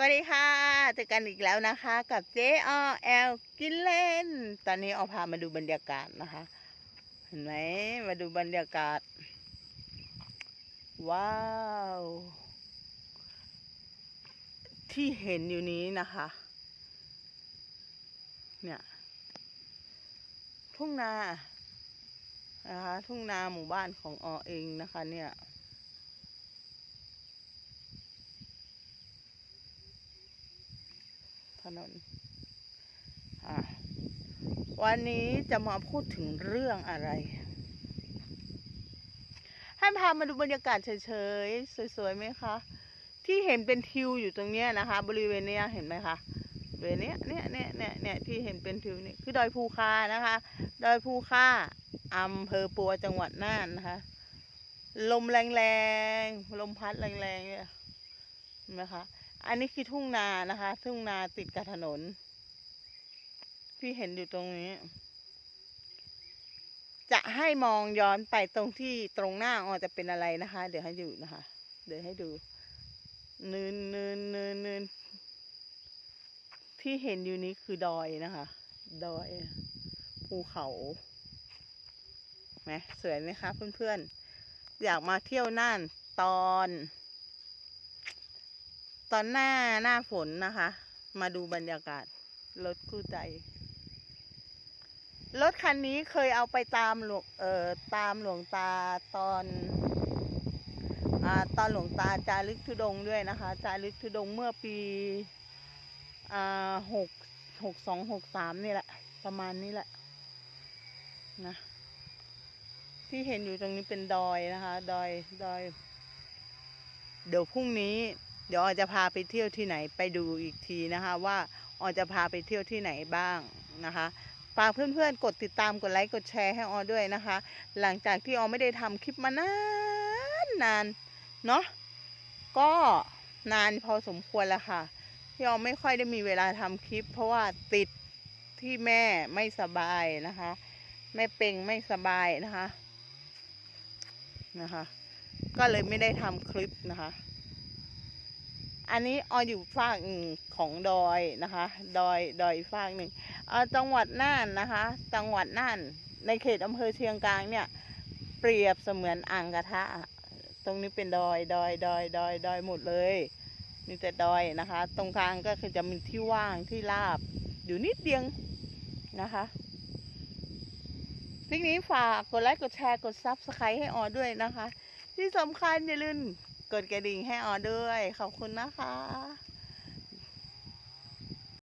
สวัสดีค่ะเจอกันอีกแล้วนะคะ กับเจ๊อแอลกินเล่น ตอนนี้ออพามาดูบรรยากาศนะคะ เห็นไหมมาดูบรรยากาศ ว้าว ที่เห็นอยู่นี้นะคะ เนี่ยทุ่งนานะคะทุ่งนาหมู่บ้านของอเองนะคะ เนี่ย นนวันนี้จะมาพูดถึงเรื่องอะไร ให้พามาดูบรรยากาศเฉยๆ สวยๆไหมคะ ที่เห็นเป็นทิวอยู่ตรงเนี้ยนะคะ บริเวณเนี้ยเห็นไหมคะบริเวณเนี้ยเนี่ยเนี่ยเนี่ยเนี่ยที่เห็นเป็นทิวนี่คือดอยภูคานะคะ ดอยภูคาอำเภอปัวจังหวัดน่านนะคะ ลมแรงๆ ลมพัดแรงๆเนี่ยเห็นไหมคะ อันนี้คือทุ่งนานะคะ ทุ่งนาติดกับถนน พี่เห็นอยู่ตรงนี้ จะให้มองย้อนไปตรงที่ตรงหน้าออจะเป็นอะไรนะคะ เดี๋ยวให้ดูนะคะ เดี๋ยวให้ดูเนินเนินเนินเนินที่เห็นอยู่นี้คือดอยนะคะ ดอย ภูเขาไหมสวยไหมคะเพื่อนๆ อยากมาเที่ยวน่านตอน ตอนหน้าหน้าฝนนะคะ มาดูบรรยากาศ รถคู่ใจ รถคันนี้เคยเอาไปตามหลวงเอ่อตามหลวงตาตอนอ่าตอนหลวงตาจารึกธุดงด้วยนะคะ จารึกธุดงเมื่อปีอ่าหกหกสองหกสามนี่แหละ ประมาณนี้แหละนะที่เห็นอยู่ตรงนี้เป็นดอยนะคะ ดอย ดอย เดี๋ยวพรุ่งนี้ เดี๋ยวออจะพาไปเที่ยวที่ไหนไปดูอีกทีนะคะ ว่าออจะพาไปเที่ยวที่ไหนบ้างนะคะฝากเพื่อนๆ กดติดตามกดไลค์กดแชร์ให้ออด้วยนะคะ หลังจากที่ออไม่ได้ทำคลิปมานานนานเนาะก็นานพอสมควรแล้วค่ะที่ออไม่ค่อยได้มีเวลาทำคลิป เพราะว่าติดที่แม่ไม่สบายนะคะแม่เป่งไม่สบายนะคะนะคะ ก็เลยไม่ได้ทำคลิปนะคะ อันนี้อออยู่ฝากหนึ่งของดอยนะคะ ดอยดอยฝากหนึ่งจังหวัดน่านนะคะ จังหวัดน่าน ในเขตอำเภอเชียงกลางเนี่ย เปรียบเสมือนอ่างกระทะ ตรงนี้เป็นดอยดอยดอยดอยดอยหมดเลยมีแต่ดอยนะคะ ตรงกลางก็คือจะมีที่ว่างที่ราบ อยู่นิดเดียวนะคะคลิปนี้ฝากกดไลค์กดแชร์กดซับสไครต์ให้ออด้วยนะคะ ที่สำคัญอย่าลืม กดกระดิ่งให้ออด้วย ขอบคุณนะคะ